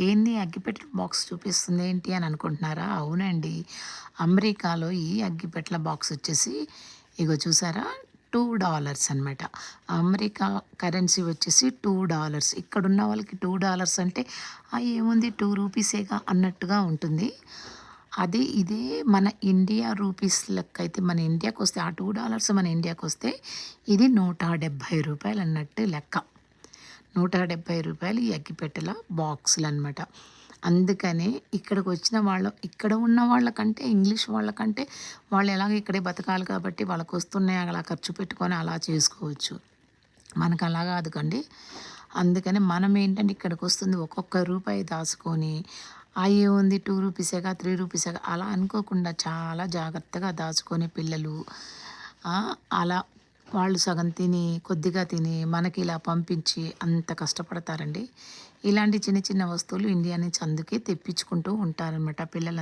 ఏంది అగ్గిపెట్టెల బాక్స్ చూపిస్తుంది ఏంటి అని అనుకుంటున్నారా? అవునండి. అమెరికాలో ఈ అగ్గిపెట్టెల బాక్స్ వచ్చేసి ఇగో చూసారా? టూ డాలర్స్ అనమాట అమెరికా కరెన్సీ వచ్చేసి టూ డాలర్స్ ఇక్కడ ఉన్న వాళ్ళకి టూ డాలర్స్ అంటే "ఆ, ఏముంది? టూ రూపీసేగా అన్నట్టుగా ఉంటుంది. అదే ఇదే మన ఇండియా రూపీస్ లెక్క అయితే మన ఇండియాకి వస్తే ఆ టూ డాలర్స్ మన ఇండియాకి వస్తే ఇది నూట డెబ్భై రూపాయలు అన్నట్టు లెక్క. నూట డెబ్భై రూపాయలు ఈ అగ్గిపెట్టెల బాక్సులు అనమాట అందుకనే ఇక్కడికి వచ్చిన వాళ్ళ ఇక్కడ ఉన్న వాళ్ళకంటే ఇంగ్లీష్ వాళ్ళకంటే వాళ్ళు ఎలాగ ఇక్కడే బతకాలి కాబట్టి వాళ్ళకు వస్తున్నాయి అలా ఖర్చు పెట్టుకొని అలా చేసుకోవచ్చు. మనకు అలా కాదు కండి అందుకని మనం ఏంటంటే ఇక్కడికి వస్తుంది ఒక్కొక్క రూపాయి దాచుకొని అవి ఉంది టూ రూపీసేగా త్రీ రూపీసేగా అలా అనుకోకుండా చాలా జాగ్రత్తగా దాచుకొని పిల్లలు అలా వాళ్ళు సగం తిని కొద్దిగా తిని మనకి ఇలా పంపించి అంత కష్టపడతారండి. ఇలాంటి చిన్న చిన్న వస్తువులు ఇండియా నుంచి అందుకే తెప్పించుకుంటూ ఉంటారనమాట పిల్లలు